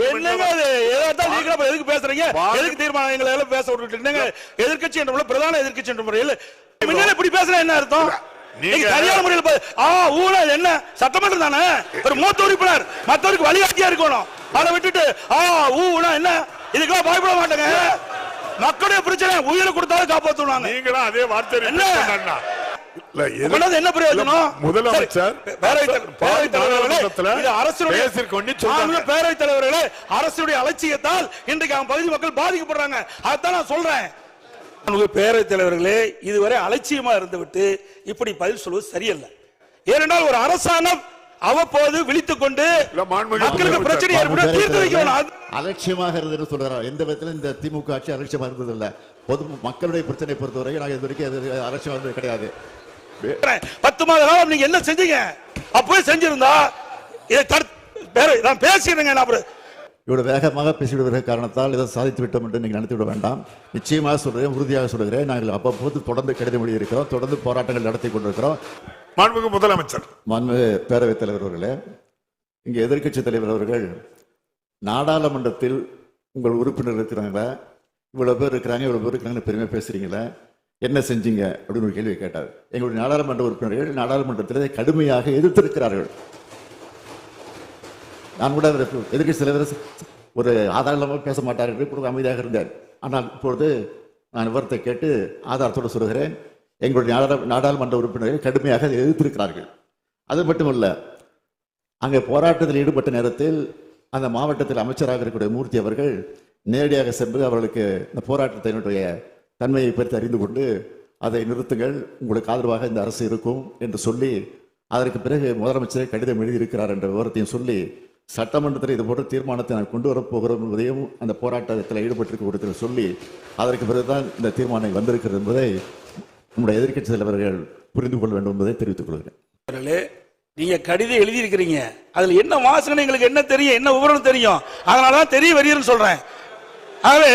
என்னங்க ஏதாவது நீங்க எதுக்கு பேசுறீங்க. எதுக்கு தீர்மானம் எங்களை எல்லாம் பேச விட்டுட்டு என்னங்க எதிர்க்கட்சி என்ற பிரதான எதிர்க்கட்சி என்ற முறையில். இப்படி பேசுற என்ன அர்த்தம்? நீங்க- சரியான முறையில் ஆ ஊழல் என்ன? சட்டமன்றம் தானே? ஒரு மூத்த உறுப்பினர். மத்தவருக்கு வழிகாட்டியா இருக்கணும். அதை விட்டுட்டு ஆ ஊனா என்ன? இதுக்கெல்லாம் பயப்பட மாட்டேங்க. மக்களுடைய பிரச்சனை உயிரை கொடுத்தாலும் காப்பாத்துவாங்க. நீங்களும் அதே வார்த்தை என்ன? என்ன பிரயோஜனம் முதலமைச்சர் சரி, பேரவைத் தலைவர், பேரவைத் தலைவர்களே, பேரவைத் தலைவர்களே அரசுடைய அலட்சியத்தால் இன்றைக்கு அவன் பகுதி மக்கள் பாதிக்கப்படுறாங்க. அதான் நான் சொல்றேன். பேரவைத் தலைவர்களே இதுவரை அலட்சியமா இருந்துவிட்டு இப்படி பதில் சொல்வது சரியல்ல. ஏனென்றால் ஒரு அரசாங்கம் அவ்வப்போது விழித்துக் கொண்டு மக்களுக்கு. பிரச்சனை தீர்த்து அலட்சியமாக இருந்தது சொல்றாரு. எந்த விதத்திலும் இந்த திமுக ஆட்சி அலட்சியமா இருந்தது இல்ல பொது மக்களுடைய பிரச்சனை பொறுத்தவரை நாங்கள் இது வரைக்கும் அது அலட்சியம் வந்தது கிடையாது. பத்து மாத காலம் நீங்க என்ன செஞ்சீங்க? அப்பவே செஞ்சிருந்தா இதை நான் பேசிடுங்க நான் இவ்வளவு வேகமாக பேசிவிடுகிற காரணத்தால் இதை சாதித்து விட்டோம் என்று நீங்கள் நினைத்து விட வேண்டாம். நிச்சயமாக சொல்கிறேன் உறுதியாக சொல்கிறேன். நாங்கள் அவ்வப்போது தொடர்ந்து கடிதம் எழுதியிருக்கிறோம் தொடர்ந்து போராட்டங்கள் நடத்தி கொண்டிருக்கிறோம். மாண்புமிகு முதலமைச்சர். மாண்பு பேரவைத் தலைவர் அவர்களே இங்கே எதிர்க்கட்சி தலைவர் அவர்கள் நாடாளுமன்றத்தில் உங்கள் உறுப்பினர் இருக்கிறாங்களா? இவ்வளவு பேர் இருக்கிறாங்க இவ்வளவு பேர் இருக்கிறாங்கன்னு பெருமையா பேசுறீங்களா? என்ன செஞ்சீங்க? அப்படின்னு ஒரு கேள்வி கேட்டார். எங்களுடைய நாடாளுமன்ற உறுப்பினர்கள் நாடாளுமன்றத்தில் கடுமையாக எதிர்த்திருக்கிறார்கள். நான் கூட எதிர்க்கட்சி தலைவர் ஒரு ஆதாரமாக பேச மாட்டார் என்று இப்பொழுது அமைதியாக இருந்தார். ஆனால் இப்பொழுது நான் விவரத்தை கேட்டு ஆதாரத்தோடு சொல்கிறேன் எங்களுடைய நாடாள நாடாளுமன்ற உறுப்பினர்கள் கடுமையாக அதை எதிர்த்திருக்கிறார்கள். அது மட்டுமல்ல அங்கே போராட்டத்தில் ஈடுபட்ட நேரத்தில் அந்த மாவட்டத்தில் அமைச்சராக இருக்கக்கூடிய மூர்த்தி அவர்கள் நேரடியாக சென்று அவர்களுக்கு இந்த போராட்டத்தினுடைய தன்மையை பற்றி அறிந்து கொண்டு அதை நிறுத்துங்கள். உங்களுக்கு ஆதரவாக இந்த அரசு இருக்கும் என்று சொல்லி அதற்கு பிறகு முதலமைச்சரை கடிதம் எழுதியிருக்கிறார் என்ற விவரத்தையும் சொல்லி சட்டமன்றத்தில் இது போன்ற தீர்மானத்தை நான் கொண்டு வரப்போகிறோம் என்பதையும் அந்த போராட்டத்தில் ஈடுபட்டிருக்க சொல்லி அதற்கு பிறகுதான் இந்த தீர்மானம் வந்திருக்கிறது என்பதை நம்முடைய எதிர்க்கட்சி தலைவர்கள் புரிந்து கொள்ள வேண்டும் என்பதை தெரிவித்துக் கொள்கிறேன். நீங்க கடிதம் எழுதியிருக்கிறீங்க. அதுல என்ன வாசனை எங்களுக்கு என்ன தெரியும் என்ன விவரம் தெரியும். அதனாலதான் தெரிய வருகிறேன்னு சொல்றேன். ஆகவே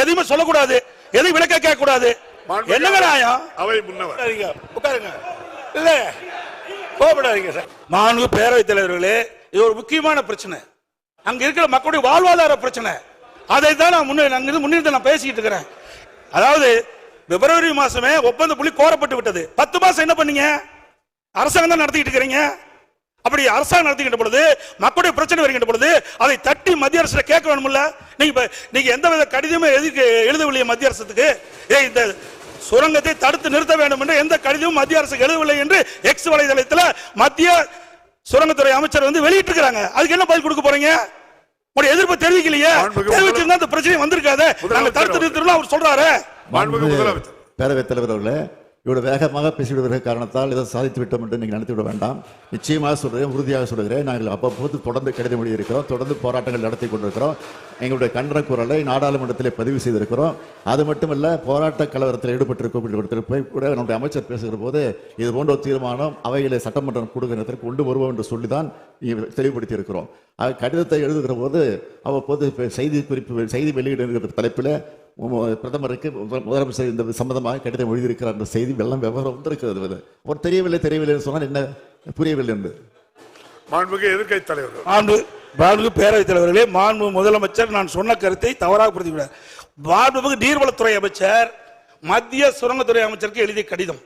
எதையுமே சொல்லக்கூடாது. எதையும் விளக்க கேட்க கூடாது என்னங்க நியாயம் அவை முன்னவர். உட்காருங்க, இல்ல கோபப்படாதீங்க சார். மாண்பு பேரவைத் தலைவர்களே இது ஒரு முக்கியமான பிரச்சனை. அங்க இருக்கிற மக்களுடைய வாழ்வாதார பிரச்சனை. அதை தான் நான் முன்னே அங்க இருந்து முன்னிறுத்தி நான் பேசிக்கிட்டு இருக்கிறேன். அதாவது பிப்ரவரி மாசமே ஒப்பந்த புள்ளி கோரப்பட்டு விட்டது. பத்து மாசம் என்ன பண்ணீங்க? அரசாங்கம் தான் நடத்திக்கிட்டு இருக்கிறீங்க. அப்படி அரசாங்கம் நடத்திக்கிட்ட பொழுது மக்களுடைய பிரச்சனை வருகின்ற பொழுது அதை தட்டி மத்திய அரசு கேட்க வேணும்ல நீங்க நீங்க எந்த வித கடிதமே எதுக்கு எழுதவில்லையே மத்திய அரசுக்கு? ஏய் இந்த சுரங்கத்தை தடுத்து நிறுத்த வேண்டும் என்று எந்த கடிதமும் மத்திய அரசு எழுதவில்லை என்று எக்ஸ் வலைதளத்தில் மத்திய சுரங்கத்துறை அமைச்சர் வந்து வெளியிட்டு இருக்காங்க அதுக்கு என்ன பதில் கொடுக்க போறீங்க? உங்களுடைய எதிர்ப்பு தெரிவிக்கலையே. தெரிவிச்சிருந்தா இந்த பிரச்சனை வந்திருக்காது. நாங்க தடுத்து நிறுத்தணும் அவர் சொல்றாரு. பேரவைத் தலைவர் அவர்களே இவ்வளோ வேகமாக பேசிவிடுகிற காரணத்தால் இதை சாதித்து விட்டோம் என்று நீங்கள் நடத்திவிட வேண்டாம். நிச்சயமாக சொல்கிறேன் உறுதியாக சொல்கிறேன் நாங்கள் அவ்வப்போது தொடர்ந்து கடிதம் எழுதியிருக்கிறோம் தொடர்ந்து போராட்டங்கள் நடத்தி கொண்டிருக்கிறோம். எங்களுடைய கண்டன குரலை நாடாளுமன்றத்தில் பதிவு செய்திருக்கிறோம். அது மட்டுமல்ல போராட்ட கலவரத்தில் ஈடுபட்டிருக்கும் போய் கூட நம்முடைய அமைச்சர் பேசுகிற போது இது போன்ற ஒரு தீர்மானம் அவைகளை சட்டமன்றம் கூடுகிற நேரத்தில் கொண்டு வருவோம் என்று சொல்லி தான் தெளிவுபடுத்தி இருக்கிறோம் கடிதத்தை எழுதுகிற போது அவ்வப்போது செய்தி குறிப்பு செய்தி வெளியிடுகிற தலைப்பில் பிரதமருக்கு முதல்- முதலமைச்சர் இந்த சம்பந்தமாக கடிதம் எழுதியிருக்கிறார் என்ற செய்தி வெள்ளம் விவரம் வந்திருக்கிறது. ஒரு தெரியவில்லை தெரியவில்லை சொன்னால் என்ன புரியவில்லை என்று? மாண்புமிகு எதிர்க்கட்சி தலைவர் மாண்பு மாண்பு பேரவைத் தலைவர்களே மாண்பு முதலமைச்சர் நான் சொன்ன கருத்தை தவறாக பிரதிவிடார் மாண்புமிகு நீர்வளத்துறை அமைச்சர் மத்திய சுரங்கத்துறை அமைச்சருக்கு எழுதிய கடிதம்.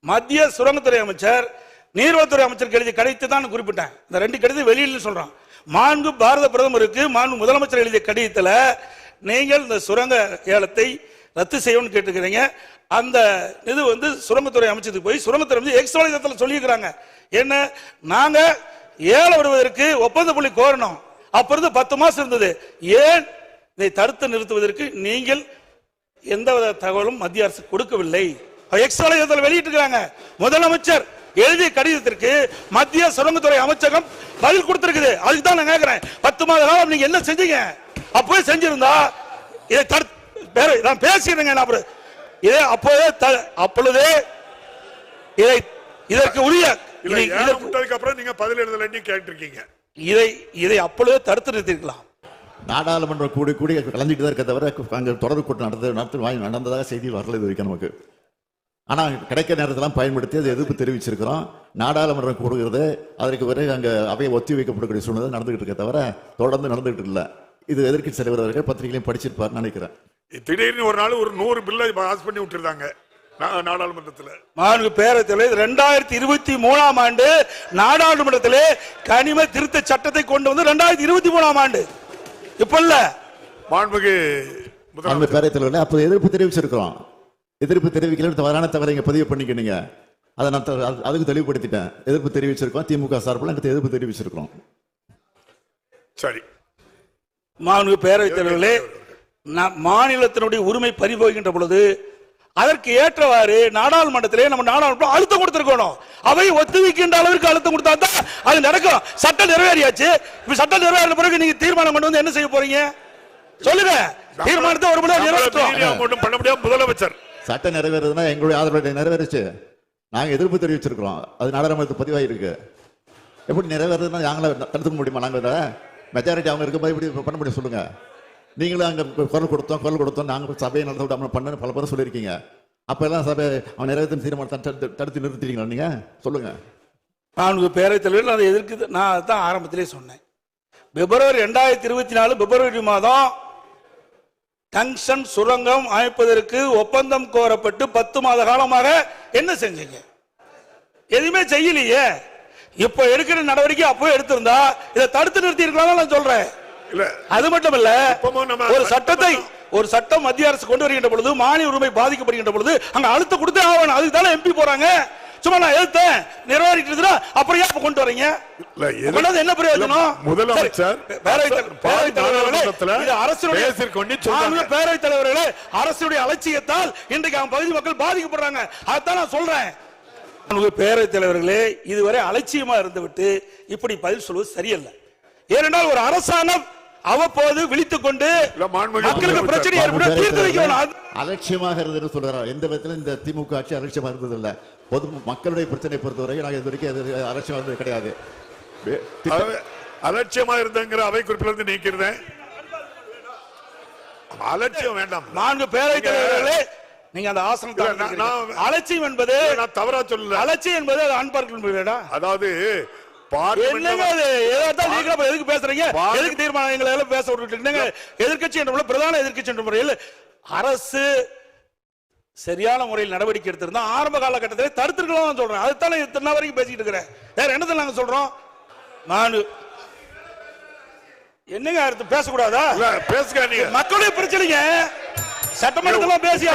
மத்திய சுரங்கத்துறை அமைச்சர் நீர்வளத்துறை அமைச்சருக்கு எழுதிய கடிதத்தை தான் நான் குறிப்பிட்டேன். இந்த ரெண்டு கடிதம் வெளியில் சொல்றான். மாண்பு பாரத பிரதமருக்கு மாண்பு முதலமைச்சர் எழுதிய கடிதத்தில் நீங்கள் இந்த சுரங்க ஏலத்தை ரத்து செய்யணும்னு கேட்டுக்கிறீங்க அந்த இது வந்து சுரங்கத்துறை அமைச்சருக்கு போய் சுரங்கத்துறை வந்து எக்ஸ் சொல்லியிருக்கிறாங்க. என்ன? நாங்க ஏல வருவதற்கு ஒப்பந்த புள்ளி கோரணும். அப்ப இருந்து பத்து மாசம் இருந்தது. ஏன் இதை தடுத்து நிறுத்துவதற்கு நீங்கள் எந்தவித தகவலும் மத்திய அரசு கொடுக்கவில்லை. எக்ஸ் வலைதளத்தில் வெளியிட்டிருக்காங்க முதலமைச்சர் எழுதிய கடிதத்திற்கு மத்திய சுரங்கத்துறை அமைச்சகம் பதில் கொடுத்திருக்குது. அதுக்கு தான் நான் கேட்கிறேன் பத்து மாத காலம் நீங்க என்ன செஞ்சீங்க? அப்பவே செஞ்சிருந்தா இதை தடுத்து பேர நான் பேசிடுறேங்க நான் அப்புறம் இதே அப்போதே த- அப்பொழுதே இதை இதற்கு உரிய விட்டதுக்கு அப்புறம் நீங்க பதில் எழுதலன்னு கேட்டிருக்கீங்க. இதை இதை அப்பொழுதே தடுத்து நிறுத்திருக்கலாம் நாடாளுமன்றம் கூடி கூடி கலந்துட்டு தான் இருக்க தவிர அங்கே தொடர்பு கூட்டம் நடந்தது நடத்து வாங்கி நடந்ததாக செய்தி வரல இது வரைக்கும் நமக்கு. ஆனால் கிடைக்கிற நேரத்தெல்லாம் பயன்படுத்தி அது எதிர்ப்பு தெரிவிச்சிருக்கிறோம். நாடாளுமன்றம் கூடுகிறது அதற்கு பிறகு அங்கே அவையை ஒத்தி வைக்கப்படக்கூடிய சூழ்நிலை நடந்துகிட்டு இருக்க தவிர தொடர்ந்து நடந்துகிட்டு இல்லை. இது எதிர்க்கட்சி தலைவர் அவர்கள் பத்திரிகையிலையும் படிச்சிருப்பார்னு நினைக்கிறேன். திடீர்னு ஒரு நாள் ஒரு நூறு பில்லை பாஸ் பண்ணி விட்டுருந்தாங்க நா- நாடாளுமன்றத்துல. மாண்பு பேரவைத்தில் ரெண்டாயிரத்தி இருபத்தி மூணாம் ஆண்டு நாடாளுமன்றத்திலே கனிம திருத்த சட்டத்தை கொண்டு வந்து ரெண்டாயிரத்தி இருபத்தி மூணாம் ஆண்டு. இப்ப இல்ல. மாண்புக்கு அந்த முதலமைச்சர். பேரவைத் தலைவர்கள் அப்போ எதிர்ப்பு தெரிவிச்சிருக்கிறோம். எதிர்ப்பு தெரிவிக்கல தவறான தவறை இங்கே பதிவு பண்ணிக்கினீங்க அதை நான் த- அது- அதுக்கு தெளிவுபடுத்திட்டேன். எதிர்ப்பு தெரிவிச்சிருக்கோம் திமுக சார்பில் எனக்கு எதிர்ப்பு தெரிவிச்சிருக்கிறோம். சரி. மாண்பு பேரவைத் தலைவர்களே மாநிலத்தினுடைய உரிமை பறிபோகின்ற பொழுது அதற்கு ஏற்றவாறு நாடாளுமன்றத்திலே நம்ம நாடாளுமன்றம் அழுத்தம் கொடுத்திருக்கணும். அவை ஒத்துழைக்கின்ற அளவிற்கு அழுத்தம் கொடுத்தா தான் அது நடக்கும். சட்டம் நிறைவேறியாச்சு. இப்ப சட்டம் நிறைவேறின பிறகு நீங்க தீர்மானம் கொண்டு வந்து என்ன செய்ய போறீங்க? சொல்லுங்க. தீர்மானத்தை ஒரு நம்மள ஒண்ணும் பண்ண முடியாம முதலமைச்சர். சட்டம் நிறைவேறதுன்னா எங்களுடைய ஆதரவு நிறைவேறுச்சு. நாங்கள் எதிர்ப்பு தெரிவிச்சிருக்கிறோம். அது நாடாளுமன்றத்தில் பதிவாயிருக்கு. எப்படி நிறைவேறதுன்னா நாங்களே தடுத்துக்க முடியுமா? நாங்கள் மெஜாரிட்டி அவங்க இருக்கும்போது இப்படி பண்ண முடியும் சொல்லுங்க. நீங்களும் அங்கே குரல் கொடுத்தோம் குரல் கொடுத்தோம். நாங்கள் சபையை நடத்த விடாமல் பண்ணு பல பேரும் சொல்லியிருக்கீங்க. அப்போ எல்லாம் சபை அவன் நிறைவேற்றும் தீர்மானத்தை தடுத்து- தடுத்து நிறுத்திட்டீங்களா நீங்கள் சொல்லுங்கள் நான்கு பேரவைத் தலைவர்கள் அதை எதிர்க்கு நான் அதான் ஆரம்பத்திலே சொன்னேன். பிப்ரவரி ரெண்டாயிரத்தி இருபத்தி நாலு பிப்ரவரி மாதம் டங்ஷன் சுரங்கம் அமைப்பதற்கு ஒப்பந்தம் கோரப்பட்டு பத்து மாத காலமாக என்ன செஞ்சீங்க? எதுவுமே செய்யலையே. இப்ப எடுக்கிற நடவடிக்கை அப்பவே எடுத்திருந்தா இதை தடுத்து நிறுத்தி இருக்கலாம் நான் சொல்றேன். அது மட்டும் இல்ல ஒரு சட்டத்தை ஒரு சட்டம் மத்திய அரசு கொண்டு வருகின்ற பொழுது மாநில உரிமை பாதிக்கப்படுகின்ற பொழுது அங்க அழுத்தம் கொடுத்தே ஆகணும். அதுக்கு தானே எம்பி போறாங்க. சும்மா நான் எழுத்தேன். நிறைவேறிட்டு அப்புறம் ஏன் கொண்டு வரீங்க? என்ன பிரயோஜனம்? முதலமைச்சர் சரி, பேரவைத் தலைவர், பேரவைத் தலைவர்களே, அரசுடைய பேரவைத் தலைவர்களே அரசுடைய அலட்சியத்தால் இன்றைக்கு அவங்க பகுதி மக்கள் பாதிக்கப்படுறாங்க. அதான் நான் சொல்றேன். பேரவைத் தலைவர்களே இதுவரை அலட்சியமா இருந்துவிட்டு இப்படி பதில் சொல்வது சரியல்ல. ஏனென்றால் ஒரு அரசாங்கம் அவ்வப்போது விழித்துக் கொண்டு மக்களுக்கு. பிரச்சனை தீர்த்து வைக்கணும் அலட்சியமாக இருந்ததுன்னு சொல்றாரு? எந்த விதத்திலும் இந்த திமுக ஆட்சி அலட்சியமா இருந்தது இல்ல பொது மக்களுடைய பிரச்சனை பொறுத்தவரை நாங்கள் இது வரைக்கும் அது அலட்சியம் இருந்தது கிடையாது. அலட்சியமா இருந்தங்கிற அவை குறிப்பில இருந்து நீக்கிறேன் அலட்சியம் வேண்டாம். நான்கு பேரவைத் தலைவர்களே நீங்க அந்த. நான் அலட்சியம் என்பது நான் தவறா சொல்லல. அலட்சியம் என்பது அது அன்பார்க்க அதாவது எதுக்கு பேசுறீங்க? எதுக்கு தீர்மானம் எங்களை எல்லாம் பேச விட்டுட்டீங்க எதிர்க்கட்சி என்ற பிரதான எதிர்க்கட்சி என்ற முறையில் அரசு சரியான முறையில் நடவடிக்கை எடுத்திருந்தா ஆரம்ப காலகட்டத்தில் தடுத்துருக்கலாம் சொல்றேன். அதுதானே இத்தனை வரைக்கும் பேசிட்டு இருக்கிறேன். வேற என்னத்தை நாங்க சொல்றோம்? நான். என்னங்க அடுத்து பேசக்கூடாதா? பேசுங்க மக்களுடைய பிரச்சனைங்க. சட்டமன்றத்தில் பேசி.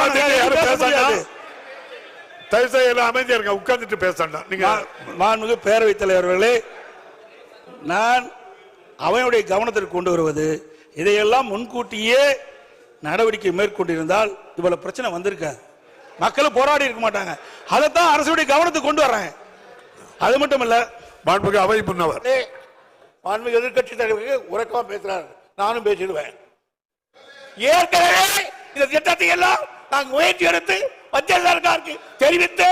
தயவு செய்து எல்லாம் அமைதியா இருங்க உட்கார்ந்துட்டு பேசண்டா நீங்க மாண்புமிகு பேரவைத் தலைவர்களே நான் அவனுடைய கவனத்திற்கு கொண்டு வருவது இதையெல்லாம் முன்கூட்டியே நடவடிக்கை மேற்கொண்டிருந்தால் இவ்வளவு பிரச்சனை வந்திருக்காது மக்கள் போராடி இருக்க மாட்டாங்க. அதைத்தான் அரசுடைய கவனத்துக்கு கொண்டு வர்றேன். அது மட்டும் இல்ல மாண்புமிகு அவை முன்னவர். மாண்புமிகு எதிர்க்கட்சி தலைவருக்கு உறக்கமா பேசுறாரு. நானும் பேசிடுவேன். ஏற்கனவே இந்த திட்டத்தை எல்லாம் நாங்கள் முயற்சி எடுத்து மத்திய சர்க்காருக்கு தெரிவித்து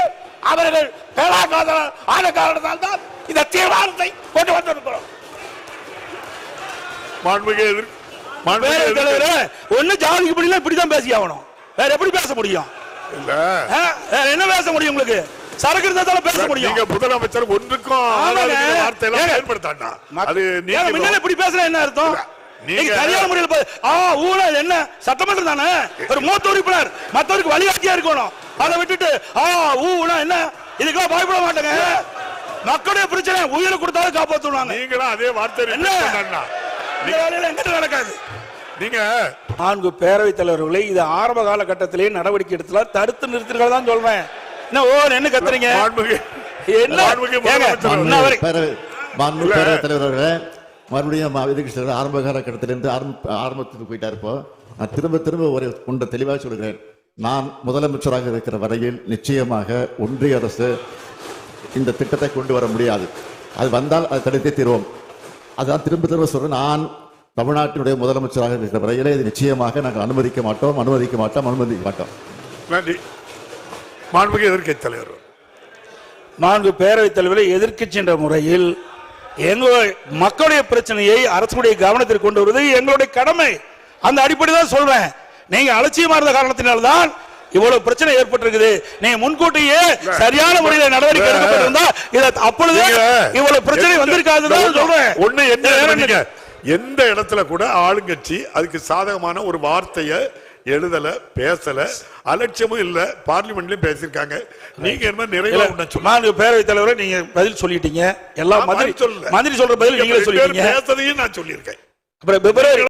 அவர்கள் பேராகாத ஆன காரணத்தால் தான் இந்த தீர்மானத்தை கொண்டு வந்திருக்கிறோம் ஒண்ணு ஜாதிக்கு படியல இப்படிதான் பேசி ஆகணும். வேற எப்படி பேச முடியும்? வேற என்ன பேச முடியும் உங்களுக்கு? சரக்கு இருந்தா தானே பேச முடியும். நீங்க முதலமைச்சர் ஒன்றுக்கும். வார்த்தை எல்லாம். பயன்படுத்தாண்டா அது முன்னால நீங்க இப்படி பேசுற என்ன அர்த்தம்? நீங்க- சரியான முறையில் ஆ ஊழல் என்ன? சட்டமன்றம் தானே? ஒரு மூத்த உறுப்பினர் மத்தவருக்கு வழிகாட்டியா இருக்கணும். அதை விட்டுட்டு ஆ ஊனா என்ன? இதுக்கெல்லாம் பயப்பட மாட்டேங்க. மக்களுடைய பிரச்சனை உயிரை கொடுத்தாலும் காப்பாத்துவாங்க. நீங்களும் அதே வார்த்தை என்ன? எங்கிட்ட நடக்காது. நீங்க நான்கு பேரவைத் தலைவர்களை இது ஆரம்ப காலகட்டத்திலே நடவடிக்கை எடுத்தலாம் தடுத்து நிறுத்துறதா தான் சொல்றேன் என்ன ஓ என்ன கத்துறீங்க? என்ன? மாண்புமிகு மறுபடியும் தலைவர் ஆரம்ப காலகட்டத்திலிருந்து ஆரம்ப ஆரம்பத்துக்கு போயிட்டார் இப்போ. நான் திரும்ப திரும்ப ஒரு ஒன்றை தெளிவாக சொல்கிறேன். நான் முதலமைச்சராக இருக்கிற வரையில் நிச்சயமாக ஒன்றிய அரசு இந்த திட்டத்தை கொண்டு வர முடியாது. அது வந்தால் அதை தடுத்தே தீர்வோம். அதான் திரும்ப திரும்ப சொல்றேன். நான் தமிழ்நாட்டினுடைய முதலமைச்சராக இருக்கிற வரையிலே இது நிச்சயமாக நாங்கள் அனுமதிக்க மாட்டோம் அனுமதிக்க மாட்டோம் அனுமதிக்க மாட்டோம். நன்றி. மாண்புமிகு எதிர்க்கட்சி தலைவர். நான்கு பேரவைத் தலைவரை எதிர்க்கட்சி என்ற முறையில் எங்களுடைய மக்களுடைய பிரச்சனையை அரசுடைய கவனத்திற்கு கொண்டு வருவது எங்களுடைய கடமை. அந்த அடிப்படை தான் சொல்றேன். நீங்க அலட்சியமா இருந்த காரணத்தினால்தான் இவ்வளவு பிரச்சனை ஏற்பட்டிருக்குது. நீங்க முன்கூட்டியே சரியான முறையில் நடவடிக்கை எடுக்கப்பட்டிருந்தா இத அப்பொழுது இவ்வளவு பிரச்சனை வந்திருக்காதுதான் சொல்றேன். ஒண்ணு என்ன எந்த இடத்துல கூட ஆளுங்கட்சி அதுக்கு சாதகமான ஒரு வார்த்தைய எழுதல பேசல அலட்சியமும் இல்ல பார்லிமெண்ட்லயும் பேசியிருக்காங்க. நீங்க என்ன நிறைய நான்கு பேரவைத் தலைவரை நீங்க பதில் சொல்லிட்டீங்க. எல்லா நான் மந்திரி சொல்லல. மந்திரி சொல்ற பதில் நீங்களே சொல்லிட்டீங்க. பேசுறதையும் நான் சொல்லியிருக்கேன். அப்புறம் பிப்ரவரி